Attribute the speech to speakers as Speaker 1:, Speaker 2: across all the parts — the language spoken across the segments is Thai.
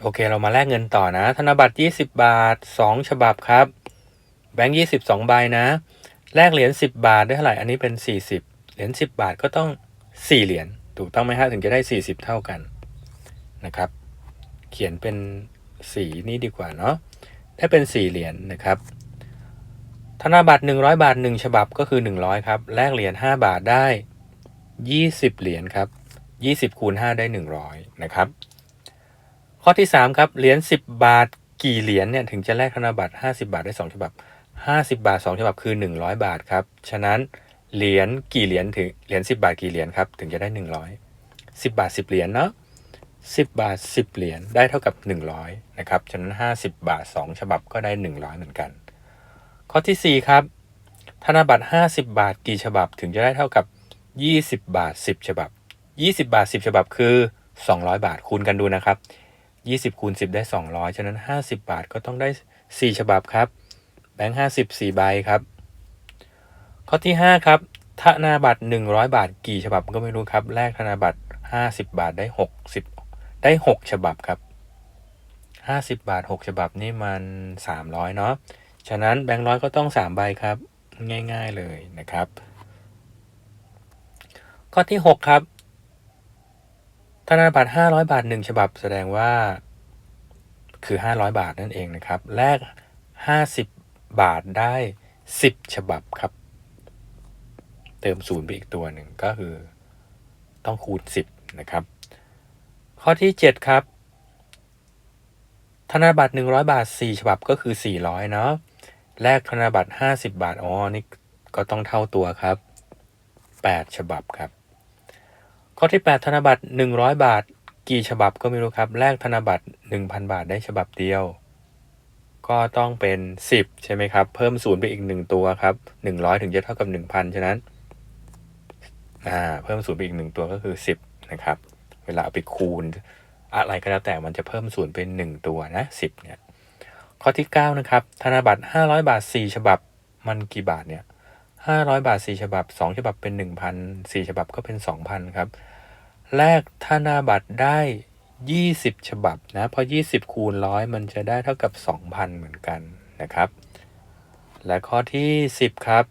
Speaker 1: โอเคเรามาแลกเงินต่อนะ ธนบัตร 20 บาท 2 ฉบับครับ แบงค์20 2ใบนะ แลกเหรียญ10 บาทได้เท่าไหร่ อันนี้เป็น 40 เหรียญ10 บาทก็ต้อง 4 เหรียญ ถูกต้องไหมฮะ ถึงจะได้ 40 เท่ากันนะครับ เขียนเป็นสีนี้ดีกว่าเนาะ ได้เป็น 4 เหรียญนะครับ ธนบัตร 100 บาท 1 ฉบับก็คือ 100 ครับ แลกเหรียญ5บาทได้ 20 เหรียญครับ 20คูณ5ได้ 100 นะครับ ข้อที่3ครับเหรียญ10บาทกี่เหรียญเนี่ยถึงจะแลกธนบัตร50บาทได้2ฉบับ50บาท2ฉบับคือ100บาทครับฉะนั้นเหรียญกี่เหรียญถึงเหรียญ10บาทกี่เหรียญครับถึงจะได้100 10บาท10เหรียญเนาะ10บาท10เหรียญได้เท่ากับ100นะครับฉะนั้น50บาท2ฉบับก็ได้100เหมือนกัน ข้อที่4ครับธนบัตร50บาทกี่ฉบับถึงจะได้เท่ากับ20บาท10ฉบับ20บาท10ฉบับคือ200บาทคูณกันดูนะครับ 20คูณ10 ได้ 200 ฉะนั้น 50 บาทก็ต้องได้ 4 ฉบับครับ แบงค์50 4ใบครับ ข้อที่ 5 ครับธนาบัตร 100 บาท กี่ฉบับก็ไม่รู้ครับ แลกธนาบัตร 50 บาทได้ 60 ได้ 6 ฉบับครับ 50 บาท 6 ฉบับนี่มัน 300 เนาะ ฉะนั้นแบงค์ร้อยก็ต้อง 3 ใบครับ ง่ายๆเลยนะครับ ข้อที่ 6 ครับ ธนบัตร500 บาท 1 ฉบับแสดงว่าคือ 500 บาทนั่นเองนะครับ แลก 50 บาทได้ 10 ฉบับครับ เติมศูนย์ไปอีกตัวหนึ่งก็คือต้องคูณ 10 นะครับ ข้อที่ 7 ครับ ธนบัตร 100 บาท 4 ฉบับก็คือ 400 เนาะ แลกธนบัตร 50 บาท อ๋อ นี่ก็ต้องเท่าตัวครับ 8 ฉบับครับ ข้อที่ 8 ธนบัตร 100 บาท กี่ฉบับก็ไม่รู้ครับ แลกธนบัตร 1,000 บาทได้ฉบับเดียว ก็ต้องเป็น 10 ใช่ไหมครับ เพิ่มศูนย์ไปอีก 1 ตัวครับ 100 ถึงจะเท่ากับ 1,000 ฉะนั้นอ่าเพิ่มศูนย์ไปอีก 1 ตัวก็คือ 10 นะครับ เวลาเอาไปคูณ อะไรก็แล้วแต่มันจะเพิ่มศูนย์เป็น 1 ตัวนะ 10 เนี่ย ข้อที่ 9 นะครับ ธนบัตร 500 บาท 4 ฉบับ มันกี่บาทเนี่ย 500 บาท 4 ฉบับ 2 ฉบับเป็น 1,000 4 ฉบับก็เป็น 2,000 ครับ แลกธนบัตรได้ 20 ฉบับนะ เพราะ 20 คูณร้อยมันจะได้เท่ากับ 2,000 เหมือนกันนะครับ และข้อที่ 10 ครับ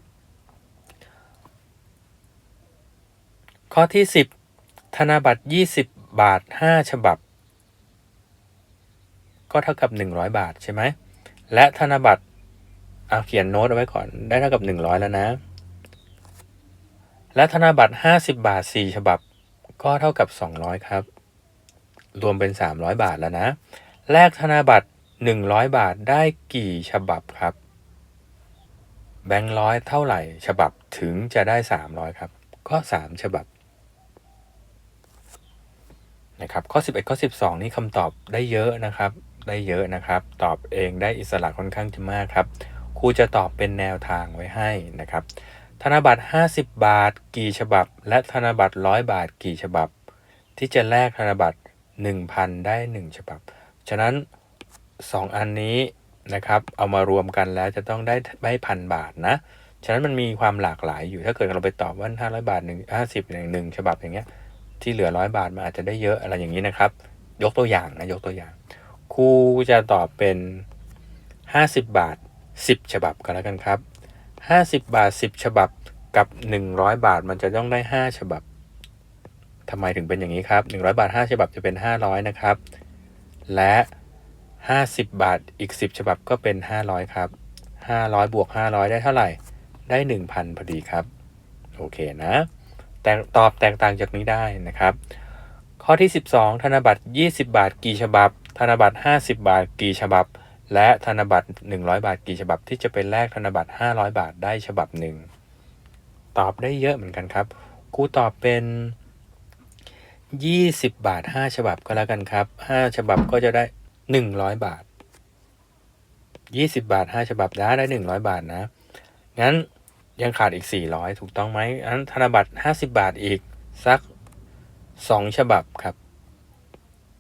Speaker 1: ข้อที่ 10 ธนบัตร 20 บาท 5 ฉบับ ก็เท่ากับ 100 บาทใช่ไหม และธนบัตร เอาเขียนโน้ตเอาไว้ก่อนได้เท่ากับ100แล้วนะ และธนบัตร50บาท4ฉบับ ก็เท่ากับ200ครับ รวมเป็น300บาทแล้วนะ แลกธนบัตร100บาทได้กี่ฉบับครับ แบงค์ร้อยเท่าไหร่ ฉบับถึงจะได้300ครับ ก็3ฉบับนะครับข้อ 11 ข้อ 12 นี่คำตอบได้เยอะนะครับ ได้เยอะนะครับ ตอบเองได้อิสระค่อนข้างจะมากครับ ครูจะตอบเป็นแนวทางไว้ให้นะครับ ธนบัตร 50 บาท กี่ฉบับ และธนบัตร 100 บาทกี่ฉบับ ที่จะแลกธนบัตร 1,000 ได้ 1 ฉบับ ฉะนั้น 2 อันนี้นะครับเอามารวมกันแล้วจะต้องได้ได้พันบาทนะ ฉะนั้นมันมีความหลากหลายอยู่ถ้าเกิดเราไปตอบว่า 500 บาท1 50อย่างหนึ่งฉบับอย่างเงี้ยที่เหลือ100บาทมันอาจจะได้เยอะอะไรอย่างนี้นะครับ ยกตัวอย่างนะยกตัวอย่างครูจะตอบเป็น 50 บาท 10 ฉบับก็แล้วกันครับ 50 บาท 10 ฉบับกับ 100 บาทมันจะต้องได้ 5 ฉบับทำไมถึงเป็นอย่างนี้ครับ 100 บาท 5 ฉบับจะเป็น 500 นะครับ และ 50 บาทอีก 10 ฉบับก็เป็น 500 ครับ 500 บวก 500 ได้เท่าไหร่ ได้ 1,000 พอดีครับ โอเคนะแต่ตอบแตกต่างจากนี้ได้นะครับ ข้อที่ 12 ธนบัตร 20 บาท กี่ฉบับ ธนบัตร 50 บาท กี่ฉบับ และธนบัตร 100 บาทกี่ฉบับที่จะเป็นแลกธนบัตร 500 บาทได้ฉบับหนึ่ง ตอบได้เยอะเหมือนกันครับครูตอบเป็น 20 บาท 5 ฉบับก็แล้วกันครับ 5 ฉบับก็จะได้ 100 บาท 20 บาท 5 ฉบับได้ได้ 100 บาทนะ งั้นยังขาดอีก 400 ถูกต้องไหมอันธนบัตร 50 บาทอีกสัก 2 ฉบับครับ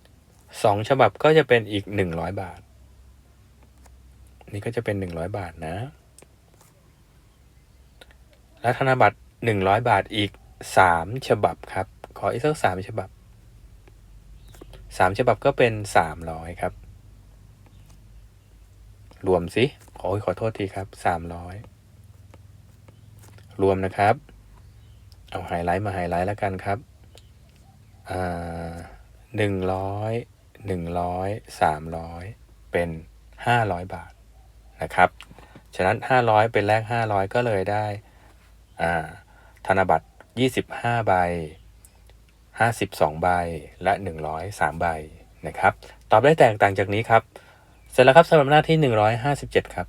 Speaker 1: 2 ฉบับก็จะเป็นอีก 100 บาท นี่ก็จะเป็น 100 บาทนะ และธนบัตร 100 บาทอีก 3 ฉบับครับ ขออีกสัก3ฉบับสามฉบับก็เป็นสามร้อยครับ รวมสิโอ้ยขอโทษทีครับสามร้อยรวมนะครับ เอาไฮไลท์มาไฮไลท์แล้วกันครับอ่าหนึ่งร้อยหนึ่งร้อยสามร้อยเป็นห้าร้อยบาท นะครับ ฉะนั้นห้าร้อยเป็นแลกห้าร้อยก็เลยได้ธนบัตรยี่สิบห้าใบห้าสิบสองใบ และหนึ่งร้อยสามใบนะครับ ตอบได้แตกต่างจากนี้ครับ เสร็จแล้วครับสำหรับหน้าที่หนึ่งร้อยห้าสิบเจ็ดครับ